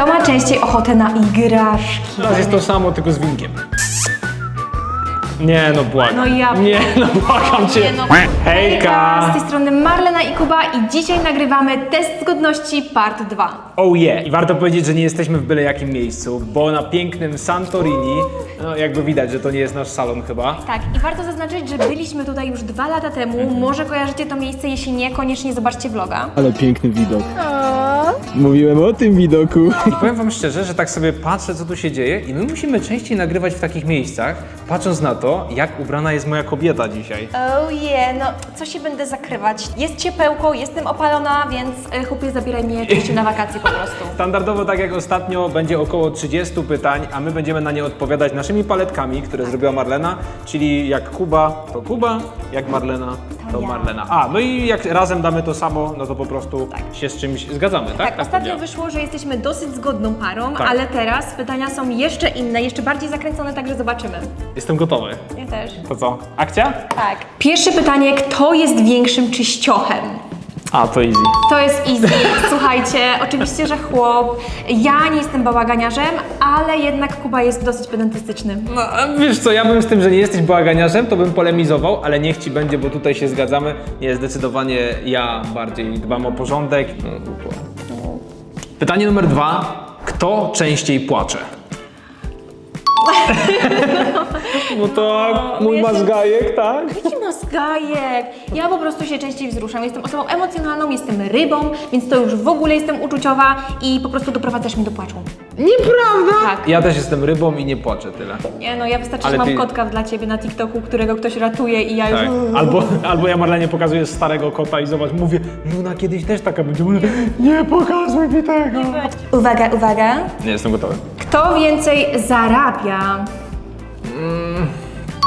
Kto ma częściej ochotę na igraszki? Teraz jest to samo, tylko z winkiem. Nie no, błagam. No ja- Nie no, błagam cię. Nie no. Hejka! Z tej strony Marlena i Kuba i dzisiaj nagrywamy test zgodności part 2. Oh yeah! I warto powiedzieć, że nie jesteśmy w byle jakim miejscu, bo na pięknym Santorini, no jakby widać, że to nie jest nasz salon chyba. Tak, i warto zaznaczyć, że byliśmy tutaj już dwa lata temu. Może kojarzycie to miejsce, jeśli nie, koniecznie zobaczcie vloga. Ale piękny widok. Mówiłem o tym widoku. I powiem wam szczerze, że tak sobie patrzę, co tu się dzieje i my musimy częściej nagrywać w takich miejscach, patrząc na to, jak ubrana jest moja kobieta dzisiaj. Oh yeah, no co się będę zakrywać? Jest ciepełko, jestem opalona, więc y, chłopie zabieraj mnie oczywiście na wakacje po prostu. Standardowo, tak jak ostatnio, będzie około 30 pytań, a my będziemy na nie odpowiadać naszymi paletkami, które zrobiła Marlena, czyli jak Kuba, to Kuba, jak Marlena, to ja. Marlena. A, no i jak razem damy to samo, no to po prostu się z czymś zgadzamy, tak? Tak, to ostatnio wyszło, że jesteśmy dosyć zgodną parą, Tak. ale teraz pytania są jeszcze inne, jeszcze bardziej zakręcone, także zobaczymy. Jestem gotowy. Ja też. To co? Akcja? Tak. Pierwsze pytanie, kto jest większym czyściochem? A, to easy. To jest easy. Słuchajcie, oczywiście, że chłop. Ja nie jestem bałaganiarzem, ale jednak Kuba jest dosyć pedantystyczny. No, a wiesz co, ja bym z tym, że nie jesteś bałaganiarzem, to bym polemizował, ale niech ci będzie, bo tutaj się zgadzamy. Nie, zdecydowanie ja bardziej dbam o porządek. No. Pytanie numer dwa. Kto częściej płacze? No to mój Jestem- mazgajek, tak? Jaki mazgajek? Ja po prostu się częściej wzruszam. Jestem osobą emocjonalną, jestem rybą, więc to już w ogóle jestem uczuciowa i po prostu doprowadzasz mnie do płaczu. Nieprawda! Tak. Ja też jestem rybą i nie płaczę tyle. Nie no, ja wystarczy, Ale że mam ty- kotka dla ciebie na TikToku, którego ktoś ratuje i ja już... Tak. Albo, albo ja Marlenie pokazuję starego kota i zobacz, mówię, Luna kiedyś też taka będzie. Mówię, Nie pokazuj mi tego! Uwaga, uwaga. Nie, jestem gotowy. Kto więcej zarabia?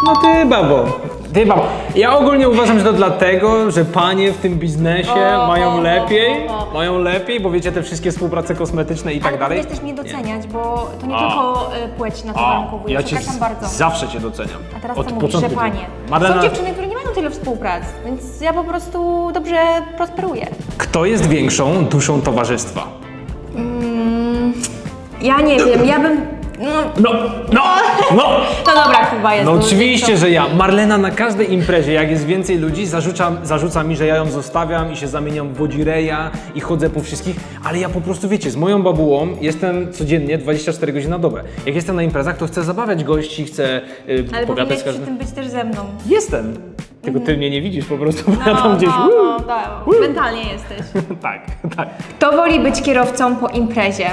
No ty, babo. Ty, babo. Ja ogólnie uważam, że to dlatego, że panie w tym biznesie O, mają o, o, lepiej, o, o. mają lepiej, bo wiecie, te wszystkie współprace kosmetyczne i tak Ale dalej. powinieneś też mnie doceniać, bo to nie tylko y, płeć na to warunkowuje. ja cię Przepraszam z- bardzo. zawsze cię doceniam. A teraz Od co mówisz, że panie. Marlena, Są dziewczyny, które nie mają tyle współprac, więc ja po prostu dobrze prosperuję. kto jest większą duszą towarzystwa? Ja nie wiem, ja bym... No, No, no, no! no dobra, Kuba jest. No oczywiście, że ja. Marlena na każdej imprezie, jak jest więcej ludzi, zarzuca, zarzuca mi, że ja ją zostawiam i się zamieniam w wodzireja i chodzę po wszystkich, ale ja po prostu, wiecie, z moją babułą jestem codziennie 24 godziny na dobę. Jak jestem na imprezach, to chcę zabawiać gości, chcę yy, Ale pogadać powinieneś z przy każdym. tym być też ze mną. Jestem. Tylko ty mnie nie widzisz po prostu, bo ja tam gdzieś... no, no, tak, mentalnie jesteś. Tak, tak. Kto woli być kierowcą po imprezie?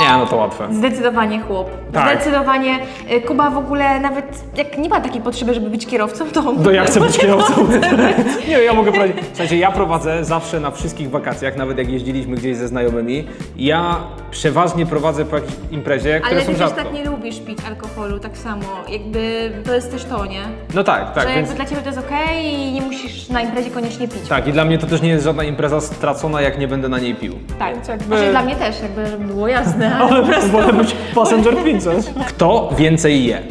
Nie, no to łatwe. Zdecydowanie chłop. Tak. Zdecydowanie. Y, Kuba w ogóle nawet jak nie ma takiej potrzeby, żeby być kierowcą, to on To ja chcę być kierowcą. Nie, ja mogę prowadzić. Słuchajcie, ja prowadzę zawsze na wszystkich wakacjach, nawet jak jeździliśmy gdzieś ze znajomymi. Ja przeważnie prowadzę po jakiejś imprezie, które Ale są ty też rzadko. tak nie lubisz pić alkoholu, tak samo. Jakby to jest też to, nie? No tak, tak, że więc... jakby dla ciebie to jest okej i nie musisz na imprezie koniecznie pić. Tak, i dla mnie to też nie jest żadna impreza stracona, jak nie będę na niej pił. Tak. Więc jakby- Znaczy dla mnie też, jakby żeby było jasne, ale po prostu... Wolę być passenger princess. Kto więcej je?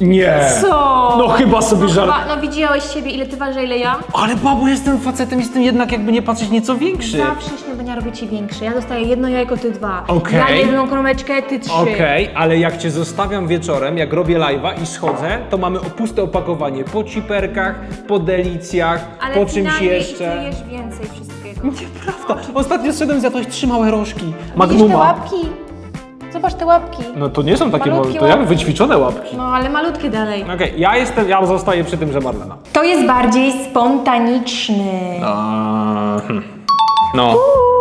Nie. Co? No chyba sobie żart. Kuba, no widziałeś siebie, ile ty waży, ile ja? Ale babo, jestem facetem, jestem jednak jakby nie patrzeć nieco większy. Zawsze śniadania robię ci większe. Ja dostaję jedno jajko, ty dwa. Okej. Ja jedną kromeczkę, ty trzy. Okej, ale jak cię zostawiam wieczorem, jak robię live'a i schodzę, to mamy puste opakowanie po ciperkach, po delicjach, Ale po czymś finalnie jeszcze. I ty jesz więcej wszystkiego. Prawda. Ostatnio szedłem, zjadłeś trzy małe rożki. Widzisz te Magnuma. łapki? Zobacz te łapki. No to nie są takie małe, Malutkie to jak łapki. wyćwiczone łapki. No ale malutkie dalej. Okej, ja jestem, ja zostaję przy tym, że Marlena. To jest bardziej spontaniczny. A, hmm. No,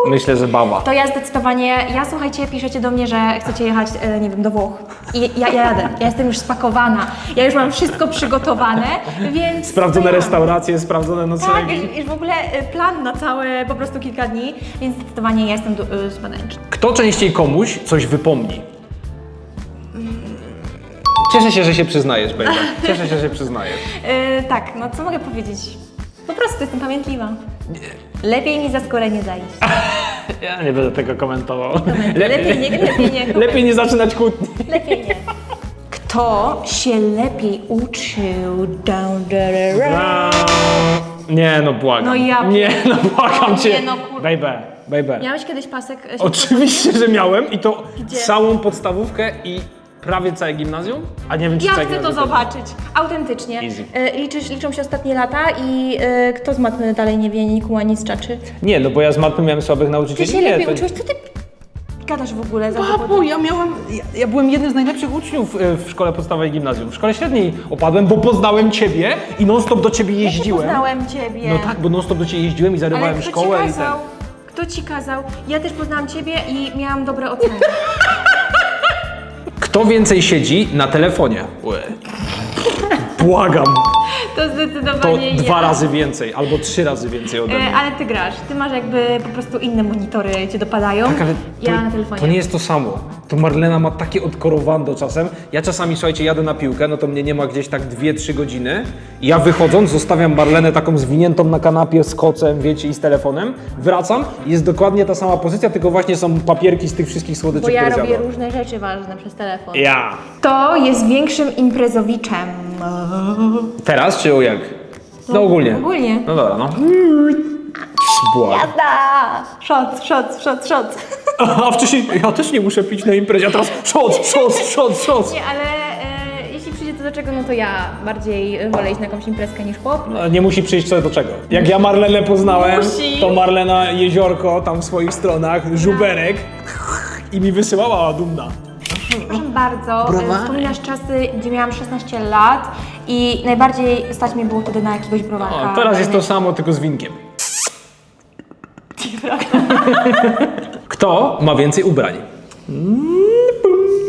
myślę, że baba. To ja zdecydowanie, ja słuchajcie, piszecie do mnie, że chcecie jechać, e, nie wiem, do Włoch. I ja, ja jadę, ja jestem już spakowana, ja już mam wszystko przygotowane, więc... Sprawdzone restauracje, sprawdzone Tak, noclegi. już, już w ogóle e, plan na całe po prostu kilka dni, więc zdecydowanie ja jestem du- e, spontaniczna. Kto częściej komuś coś wypomni? Cieszę się, że się przyznajesz, baby. Cieszę się, że się przyznajesz. E, tak, no co mogę powiedzieć? Po prostu jestem pamiętliwa. Lepiej mi za skórę nie zajść. Ja nie będę tego komentował. Lepiej nie, lepiej nie. lepiej nie zaczynać kłótni. Lepiej nie. Kto się lepiej uczył? Down, da, da. Nie, no błagam. No ja- Nie, no błagam cię. nie, no kur- Baby, baby. Miałeś kiedyś pasek? e, Oczywiście, że miałem i to Gdzie? całą podstawówkę i prawie całe gimnazjum. A nie wiem, czy Ja całe chcę to gimnazjum. zobaczyć. Autentycznie. Easy. E, Liczysz, liczą się ostatnie lata i e, kto z matmy dalej nie wie, ni kuła, nic czaczy? Nie, no bo ja z matmy miałem słabych Ty nauczycieli. się nie, lepiej to... uczyłeś, co ty gadasz w ogóle za Papu, ja miałem, ja, ja byłem jednym z najlepszych uczniów e, w szkole podstawowej i gimnazjum. W szkole średniej opadłem, bo poznałem ciebie i non-stop do ciebie Ja jeździłem. poznałem ciebie. No tak, bo non-stop do ciebie jeździłem i Ale zarywałem kto szkołę ci i ten. kazał? Kto ci kazał? Ja też poznałam ciebie i miałam dobre oceny. Kto więcej siedzi na telefonie? Błagam. To To zdecydowanie ja. dwa razy więcej, albo trzy razy więcej ode mnie. E, ale ty grasz. Ty masz jakby po prostu inne monitory cię dopadają. Tak, ale ja to, na telefonie. to nie jest to samo. To Marlena ma takie odkorowando czasem. Ja czasami, słuchajcie, jadę na piłkę, no to mnie nie ma gdzieś tak 2-3 godziny. I ja wychodząc, zostawiam Marlenę taką zwiniętą na kanapie z kocem, wiecie, i z telefonem. Wracam, jest dokładnie ta sama pozycja, tylko właśnie są papierki z tych wszystkich słodyczy, Bo ja które robię zjadłam. różne rzeczy ważne przez telefon. Ja. To jest większym imprezowiczem. Teraz, czy jak? No ogólnie. Ogólnie. No dobra, no. Błagam. Da! Shot, shot, shot, shot. A wcześniej, ja też nie muszę pić na imprezie, a teraz shot, shot, shot, shot. Nie, ale e, jeśli przyjdzie to do czego, no to ja bardziej e, wolę iść na jakąś imprezkę niż pop. No, Nie musi przyjść co do czego. Jak ja Marlenę poznałem, Musi. to Marlena jeziorko tam w swoich stronach, żuberek i mi wysyłała dumna. Proszę bardzo, e, wspominasz czasy, gdzie miałam 16 lat i najbardziej stać mnie było wtedy na jakiegoś browarka. O, teraz jest to samo, tylko z winkiem. Kto ma więcej ubrań?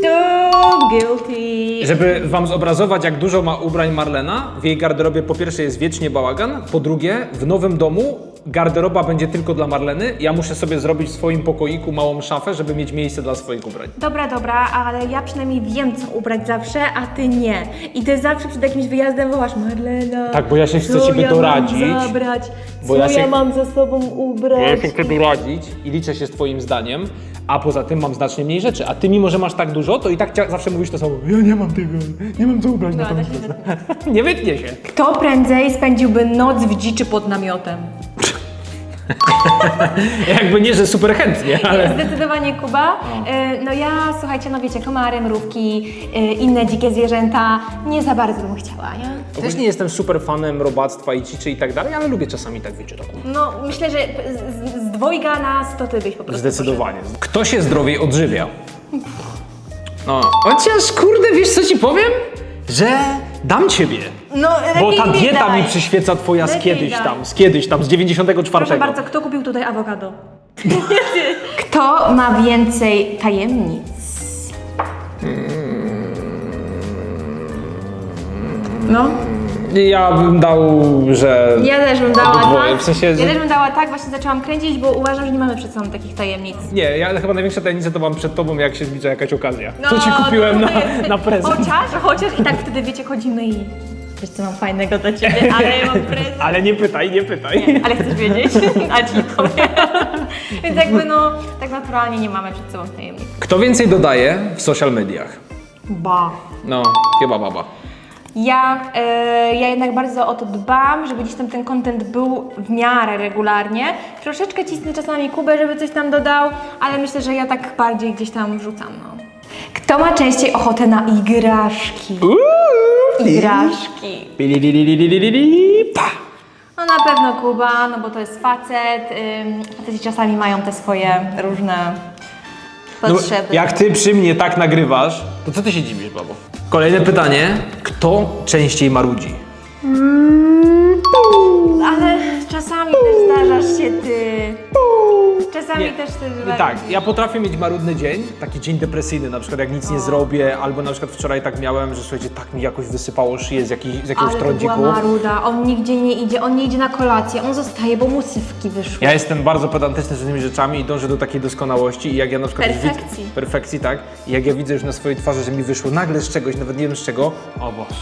To guilty. Żeby wam zobrazować, jak dużo ma ubrań Marlena, w jej garderobie po pierwsze jest wiecznie bałagan, po drugie w nowym domu garderoba będzie tylko dla Marleny. Ja muszę sobie zrobić w swoim pokoiku małą szafę, żeby mieć miejsce dla swoich ubrań. Dobra, dobra, ale ja przynajmniej wiem, co ubrać zawsze, a ty nie. I ty zawsze przed jakimś wyjazdem wołasz, Marlena. Tak, bo ja się chcę co ciebie ja doradzić, Mam zabrać, bo co ja ja, się- mam ze sobą ubrać. Ja się chcę doradzić i liczę się z twoim zdaniem, a poza tym mam znacznie mniej rzeczy. A ty mimo, że masz tak dużo, to i tak cia- zawsze mówisz to samo. Ja nie mam tego, nie mam co ubrać na No, tą się imprezę. Nie wytnie się. Kto prędzej spędziłby noc w dziczy pod namiotem? Jakby nie, że super chętnie, ale... Zdecydowanie Kuba. E, No ja, słuchajcie, no wiecie, komary, mrówki, e, inne dzikie zwierzęta, nie za bardzo bym chciała, nie? Też nie jestem super fanem robactwa i ciczy i tak dalej, ale lubię czasami tak taką. No myślę, że z, z, z dwojga nas to ty byś po prostu Zdecydowanie. Kto się zdrowiej odżywia? No, chociaż kurde, wiesz co ci powiem? Że dam ciebie. No, Bo lepiej ta mi dieta daj. mi przyświeca twoja z Lepiej kiedyś daj. tam, z kiedyś tam, z 94. Proszę bardzo, kto kupił tutaj awokado? Kto ma więcej tajemnic? No, Ja bym dał, że... ja też bym dała Obydwoje, tak. w sensie, Ja że- też bym dała tak, właśnie zaczęłam kręcić, bo uważam, że nie mamy przed sobą takich tajemnic. Nie, ja chyba największa tajemnica to mam przed tobą, jak się zbliża jakaś okazja. Co ci kupiłem no na, to jest- na prezent. Chociaż, chociaż i tak wtedy wiecie, chodzimy i wiesz co mam fajnego dla ciebie, ale ja mam prezent. Ale nie pytaj, nie pytaj. Ale chcesz wiedzieć? A ci powiem. Więc jakby no, tak naturalnie nie mamy przed sobą tajemnic. Kto więcej dodaje w social mediach? Ba. No, chyba baba. Ja, e, ja jednak bardzo o to dbam, żeby gdzieś tam ten content był w miarę regularnie. Troszeczkę cisnę czasami Kubę, żeby coś tam dodał, ale myślę, że ja tak bardziej gdzieś tam wrzucam, no. Kto ma częściej ochotę na igraszki? Igraszki. No na pewno Kuba, no bo to jest facet. Ym, faceci czasami mają te swoje różne No, potrzeby. jak ty przy mnie tak nagrywasz, to co ty się dziwisz, babo? Kolejne pytanie. Kto częściej marudzi? Ale czasami też zdarzasz się ty. Czasami Nie. też ty Tak, ja potrafię mieć marudny dzień, taki dzień depresyjny, na przykład jak nic nie zrobię, albo na przykład wczoraj tak miałem, że słuchajcie, tak mi jakoś wysypało szyję z, jakiej, z jakiegoś Ale to trądziku. była maruda, on nigdzie nie idzie, on nie idzie na kolację, on zostaje, bo mu sywki wyszły. Ja jestem bardzo pedantyczny z tymi rzeczami i dążę do takiej doskonałości i jak ja na przykład już Perfekcji. Widzę, perfekcji, tak? I jak ja widzę już na swojej twarzy, że mi wyszło nagle z czegoś, nawet nie wiem z czego, o Boże.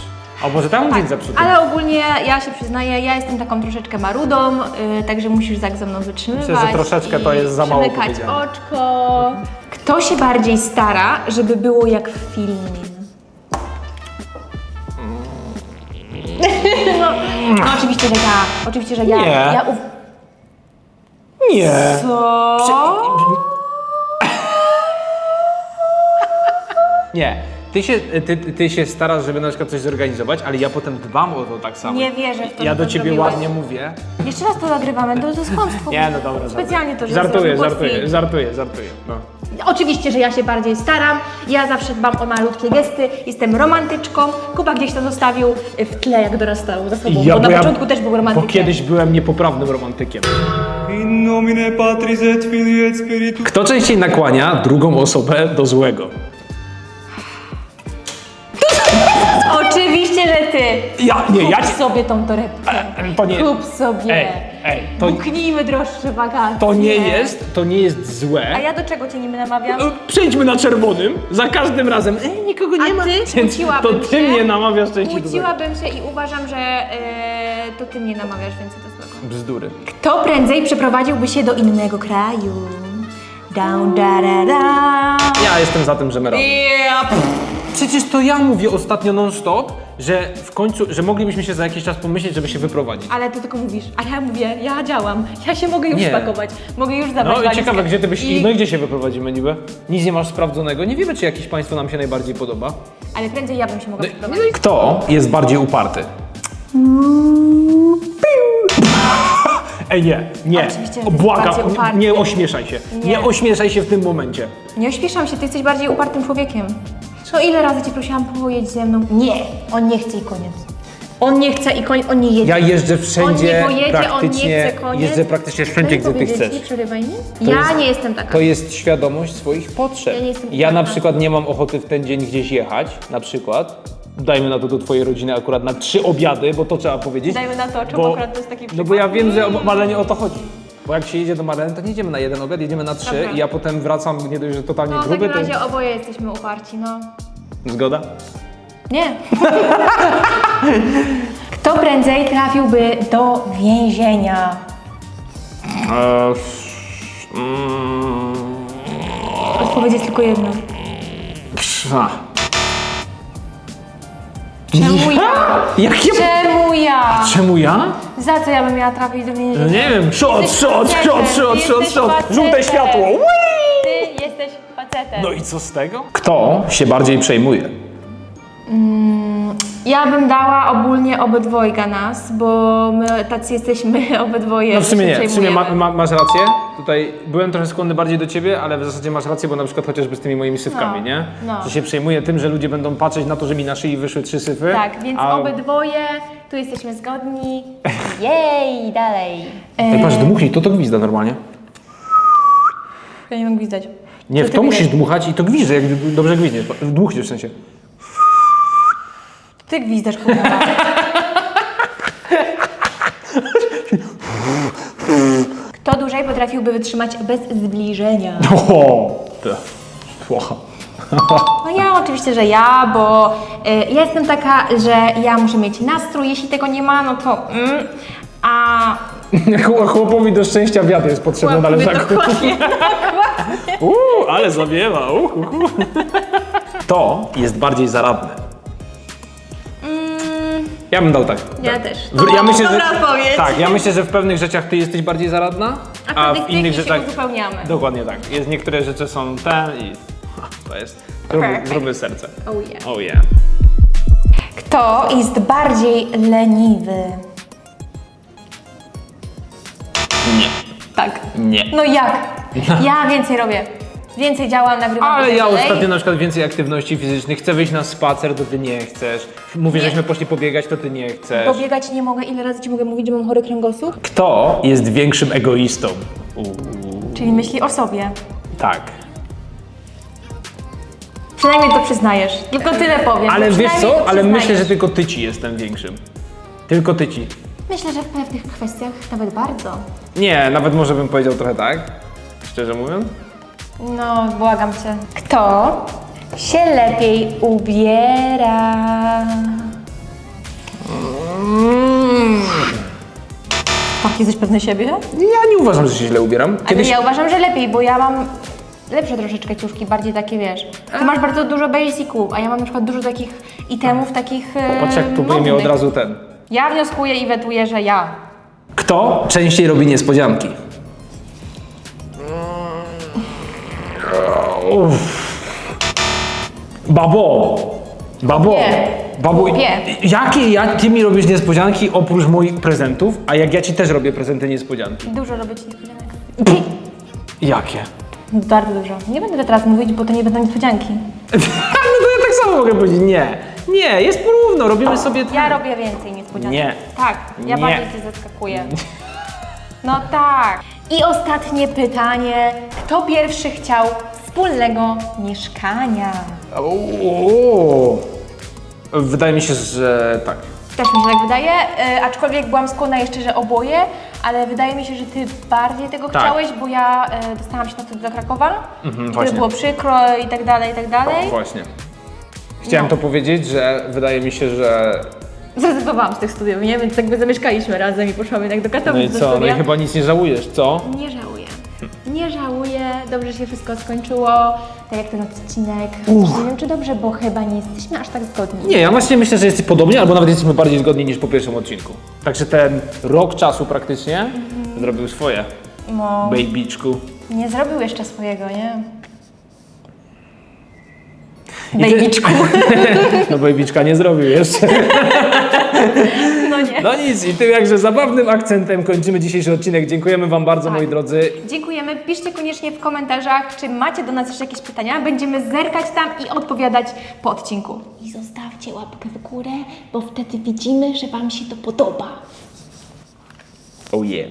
O Boże, tam dzień zepsuty. Ale ogólnie ja się przyznaję, ja jestem taką troszeczkę marudą, yy, także musisz tak ze mną wytrzymywać. Myślę, że troszeczkę to jest za mało przymykać oczko. Kto się bardziej stara, żeby było jak w filmie? No, No oczywiście, że ja. Oczywiście, że ja. Nie. Ja u... Nie. Co? Nie. Ty się, ty, ty się starasz, żeby na przykład coś zorganizować, ale ja potem dbam o to tak samo. Nie wierzę w to, Ja że do to ciebie zrobiłeś. ładnie mówię. Jeszcze raz to nagrywamy, to, jest kłamstwo. Nie, no dobra. Specjalnie to, że Żartuję, zrobił żartuję, żartuję, żartuję. No. Oczywiście, że ja się bardziej staram. Ja zawsze dbam o malutkie gesty. Jestem romantyczką. Kuba gdzieś to zostawił w tle, jak dorastał za sobą. bo na początku też był romantykiem. Bo kiedyś byłem niepoprawnym romantykiem. In nomine Patris et Filii et Spiritus Kto częściej nakłania drugą osobę do złego? Że ty. Ja, nie, Kup ja cię... sobie tą torebkę. To nie... Kup sobie. Ej, ej, to, Buknijmy droższe wakacje. to nie jest, to nie jest złe. A ja do czego cię niby namawiam? E, Przejdźmy na czerwonym, za każdym razem. Ej, nikogo nie A ma. ty? Więc Kłóciłabym to ty się. mnie namawiasz częściej do. Kłóciłabym się i uważam, że e, to ty mnie namawiasz więcej do złego. Bzdury. Kto prędzej przeprowadziłby się do innego kraju? Down, da, da, da. Ja jestem za tym, że my razem. Yeah. Przecież to ja mówię ostatnio non-stop, że w końcu, że moglibyśmy się za jakiś czas pomyśleć, żeby się wyprowadzić. Ale ty tylko mówisz, a ja mówię, ja działam, ja się mogę już Nie. spakować, mogę już zabrać No i walizkę. ciekawe, gdzie ty byś... I... No i gdzie się wyprowadzimy niby? Nic nie masz sprawdzonego. Nie wiemy, czy jakieś państwo nam się najbardziej podoba. Ale prędzej ja bym się mogła No przeprowadzić. i kto jest bardziej uparty? Ej, nie, nie. Oczywiście, Błagam, uparty. nie ośmieszaj się. Nie. Nie. ośmieszaj się w tym momencie. Nie ośmieszam się, ty jesteś bardziej upartym człowiekiem. Co ile razy cię prosiłam pojedź ze mną? Nie, on nie chce i koniec. On nie chce i koniec, on nie jedzie. Ja jeżdżę wszędzie, on nie pojedzie, on nie praktycznie, chce koniec. jeżdżę praktycznie wszędzie, Daj gdzie ty powiedzieć, chcesz. Nie przerywaj mi. Ja jest- nie jestem taka. To jest świadomość swoich potrzeb. Ja nie jestem Ja na taka. przykład nie mam ochoty w ten dzień gdzieś jechać, na przykład. Dajmy na to do twojej rodziny akurat na trzy obiady, bo to trzeba powiedzieć. Dajmy na to, czemu bo, akurat to jest taki No bo ja wiem, że o Marlenie o to chodzi. Bo jak się jedzie do Marleny, to nie jedziemy na jeden obiad, jedziemy na trzy Dobra. i ja potem wracam nie dość, że totalnie No w gruby, takim to... razie oboje jesteśmy uparci, no. Zgoda? Nie. Kto prędzej trafiłby do więzienia? Eee, mm, Odpowiedź jest tylko jedna. Czemu ja? Jak ja... Czemu ja? Czemu ja? Za co ja bym miała trafić do więzienia? No nie wiem, shot, Jesteś shot, facetem, shot, shot, ty shot, jesteś shot. facetem. Żółte światło. Ui! Ty jesteś facetem. No i co z tego? Kto się bardziej przejmuje? Ja bym dała ogólnie obydwojga nas, bo my tacy jesteśmy obydwoje. No w sumie się nie, w sumie ma, przejmujemy. ma, masz rację. Tutaj byłem trochę skłonny bardziej do ciebie, ale w zasadzie masz rację, bo na przykład chociażby z tymi moimi syfkami, No, nie? no. Że się przejmuję tym, że ludzie będą patrzeć na to, że mi na szyi wyszły trzy syfy. Tak, więc a... obydwoje, tu jesteśmy zgodni. Jej, dalej. Ej, patrz, dmuchnij, to to gwizda normalnie. Ja nie mogę gwizdać. Nie, w to musisz dmuchać i to gwizdże, jak dobrze gwizdniesz. Dmuchniesz w sensie. Ty gwizdasz, kurwa. Kto dłużej potrafiłby wytrzymać bez zbliżenia? O, to. Wow. No ja oczywiście, że ja, bo y, ja jestem taka, że ja muszę mieć nastrój, jeśli tego nie ma, no to mm, a Chłop- Chłopowi do szczęścia wiatr jest potrzebny na Łapy leżaku. dokładnie. Uuu, ale zawiewa. Uh, uh, uh. To jest bardziej zaradne. Mm, Ja bym dał tak. ja też. W- Dobra, ja myślę, dobra że, odpowiedź. Tak, ja myślę, że w pewnych rzeczach ty jesteś bardziej zaradna, A a w innych się rzeczach. uzupełniamy. Dokładnie tak. Jest niektóre rzeczy są ten i to jest. Zróbmy, Perfect. zróbmy serce. Oh yeah. Oh yeah. Kto jest bardziej leniwy? Nie. Tak. Nie. No jak? Ja więcej robię. Więcej działam, nagrywam. Ale ja dalej. ostatnio na przykład więcej aktywności fizycznych. Chcę wyjść na spacer, to ty nie chcesz. Mówię, żeśmy poszli pobiegać, to ty nie chcesz. Bo biegać nie mogę. Ile razy ci mogę mówić, że mam chory kręgosłup? Kto jest większym egoistą? Uuu, Czyli myśli o sobie. tak. Przynajmniej to przyznajesz. Tylko tyle powiem. Ale wiesz przynajmniej co? Ale myślę, że tylko ty ci jestem większym. Tylko ty ci. Myślę, że w pewnych kwestiach nawet bardzo. Nie, nawet może bym powiedział trochę tak. Szczerze mówiąc. No, błagam cię. Kto się lepiej ubiera? Tak, jesteś pewny siebie? Ja nie uważam, że się źle ubieram. Ale ja uważam, że lepiej, bo ja mam lepsze troszeczkę ciuszki, bardziej takie, wiesz. Ty masz bardzo dużo basiców, a ja mam na przykład dużo takich itemów, takich e, Patrz jak próbuję mnie modnych. od razu ten. Ja wnioskuję i wetuję, że ja. Kto częściej robi niespodzianki? Uff. Babo! Babo! Nie. Babo, Nie. jakie ja, ty mi robisz niespodzianki oprócz moich prezentów, a jak ja ci też robię prezenty niespodzianki? Dużo robię ci niespodzianek. Jakie? Bardzo dużo. Nie będę teraz mówić, bo to nie będą niespodzianki. no to ja tak samo mogę powiedzieć, nie. Nie, jest porówno, robimy sobie... Ja robię więcej niespodzianek. Nie. Tak, ja Nie. bardziej cię zaskakuję. No tak. I ostatnie pytanie. Kto pierwszy chciał wspólnego mieszkania? O, Wydaje mi się, że tak. Też mi się tak wydaje, e, aczkolwiek byłam skłonna jeszcze, że oboje, ale wydaje mi się, że ty bardziej tego Tak. chciałeś, bo ja e, dostałam się na studia do Krakowa, Mhm, i właśnie. to było przykro i tak dalej, i tak dalej. Właśnie. Chciałem No. to powiedzieć, że wydaje mi się, że... Zrezygnowałam z tych studiów, nie? Więc jakby zamieszkaliśmy razem i poszłam jednak do Katowic No i do co, no i studia. chyba nic nie żałujesz, co? Nie żałuję. Nie żałuję, dobrze się wszystko skończyło, tak jak ten odcinek. Nie wiem czy dobrze, bo chyba nie jesteśmy aż tak zgodni. Nie, ja właśnie myślę, że jesteś podobnie, albo nawet jesteśmy bardziej zgodni niż po pierwszym odcinku. Także ten rok czasu praktycznie zrobił swoje. No, Babyczku. nie zrobił jeszcze swojego, nie? Babyczku. No babyczka nie zrobił jeszcze. No nie. No nic, i tym jakże zabawnym akcentem kończymy dzisiejszy odcinek. Dziękujemy Wam bardzo, Tak. moi drodzy. Dziękujemy. Piszcie koniecznie w komentarzach, czy macie do nas jeszcze jakieś pytania. Będziemy zerkać tam i odpowiadać po odcinku. I zostawcie łapkę w górę, bo wtedy widzimy, że Wam się to podoba. Oh yeah.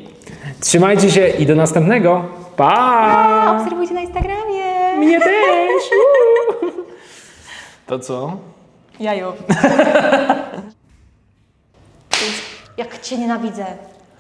Trzymajcie się i do następnego. Pa! A, obserwujcie na Instagramie. Mnie też! To co? Jaju. Jak cię nienawidzę.